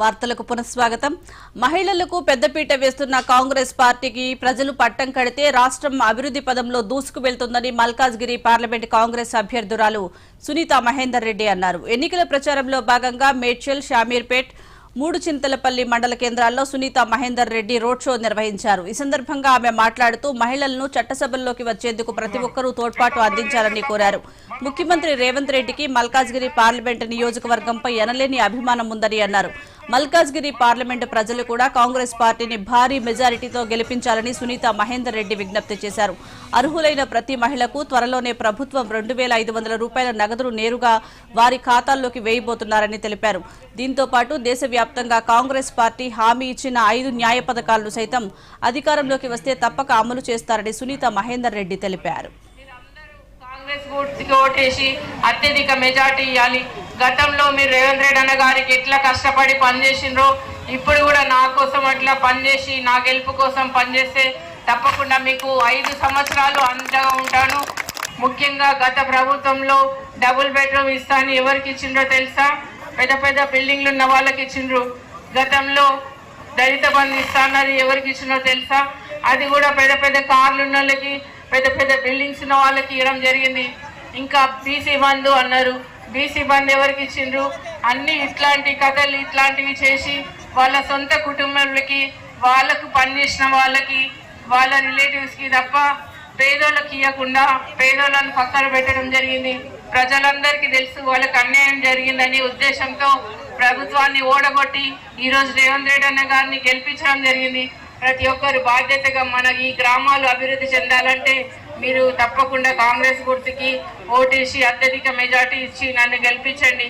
వార్తలకు పునఃస్వాగతం. మహిళలకు పెద్దపీట వేస్తున్న కాంగ్రెస్ పార్టీకి ప్రజలు పట్టం కడితే రాష్ట్రం అభివృద్ధి పదంలో దూసుకు వెళ్తుందని మల్కాజ్గిరి పార్లమెంట్ కాంగ్రెస్ అభ్యర్థురాలు సునీత మహేందర్ రెడ్డి అన్నారు. ఎన్నికల ప్రచారంలో భాగంగా మేడ్చల్ షామీర్పేట్ మూడు చింతలపల్లి మండల కేంద్రాల్లో సునీత మహేందర్ రెడ్డి రోడ్ షో నిర్వహించారు. ఈ సందర్భంగా ఆమె మాట్లాడుతూ మహిళలను చట్టసభల్లోకి వచ్చేందుకు ప్రతి ఒక్కరూ తోడ్పాటు అందించాలని కోరారు. ముఖ్యమంత్రి రేవంత్ రెడ్డికి మల్కాజ్గిరి పార్లమెంటు నియోజకవర్గంపై ఎనలేని అభిమానం ఉందని అన్నారు. మల్కాజ్గిరి పార్లమెంటు ప్రజలు కూడా కాంగ్రెస్ పార్టీని భారీ మెజారిటీతో గెలిపించాలని సునీత మహేందర్ రెడ్డి విజ్ఞప్తి చేశారు. అర్హులైన ప్రతి మహిళకు త్వరలోనే ప్రభుత్వం రెండు వేల ఐదు వందల రూపాయల నగదును నేరుగా వారి ఖాతాల్లోకి వేయబోతున్నారని తెలిపారు. దీంతో పాటు దేశవ్యాప్తంగా కాంగ్రెస్ పార్టీ హామీ ఇచ్చిన ఐదు న్యాయ పథకాలను సైతం అధికారంలోకి వస్తే తప్పక అమలు చేస్తారని సునీత మహేందర్ రెడ్డి తెలిపారు. కాంగ్రెస్ ఓటేసి అత్యధిక మెజార్టీ ఇవ్వాలి. గతంలో మీరు రేవంత్ రెడ్డి అన్న గారికి ఎట్లా కష్టపడి పనిచేసిండ్రో ఇప్పుడు కూడా నా కోసం అట్లా పనిచేసి నా గెలుపు కోసం పనిచేస్తే తప్పకుండా మీకు ఐదు సంవత్సరాలు అండగా ఉంటాను. ముఖ్యంగా గత ప్రభుత్వంలో డబుల్ బెడ్రూమ్ ఇస్తా అని ఎవరికి ఇచ్చిండ్రో తెలుసా? పెద్ద పెద్ద బిల్డింగ్లు ఉన్న వాళ్ళకి ఇచ్చిండ్రు. గతంలో దళిత బంధు ఇస్తానది ఎవరికి ఇచ్చినో తెలుసా? అది కూడా పెద్ద పెద్ద కార్లు ఉన్న వాళ్ళకి పెద్ద పెద్ద బిల్డింగ్స్ ఉన్న వాళ్ళకి ఇవ్వడం జరిగింది. ఇంకా బీసీ బంధు అన్నారు. బీసీ బంధు ఎవరికి ఇచ్చిండ్రు? అన్ని ఇట్లాంటి కథలు ఇట్లాంటివి చేసి వాళ్ళ సొంత కుటుంబాలకి వాళ్ళకు పనిచేసిన వాళ్ళకి వాళ్ళ రిలేటివ్స్కి తప్ప పేదోళ్ళకి ఇవ్వకుండా పేదోళ్ళని పక్కన పెట్టడం జరిగింది. ప్రజలందరికీ తెలుసు వాళ్ళకి అన్యాయం జరిగిందని ఉద్దేశంతో ప్రభుత్వాన్ని ఓడగొట్టి ఈరోజు రేవంత్ రెడ్డి అన్న గారిని గెలిపించడం జరిగింది. ప్రతి ఒక్కరు బాధ్యతగా మన ఈ గ్రామాలు అభివృద్ధి చెందాలంటే మీరు తప్పకుండా కాంగ్రెస్ గుర్తుకి ఓటేసి అత్యధిక మెజార్టీ ఇచ్చి నన్ను గెలిపించండి.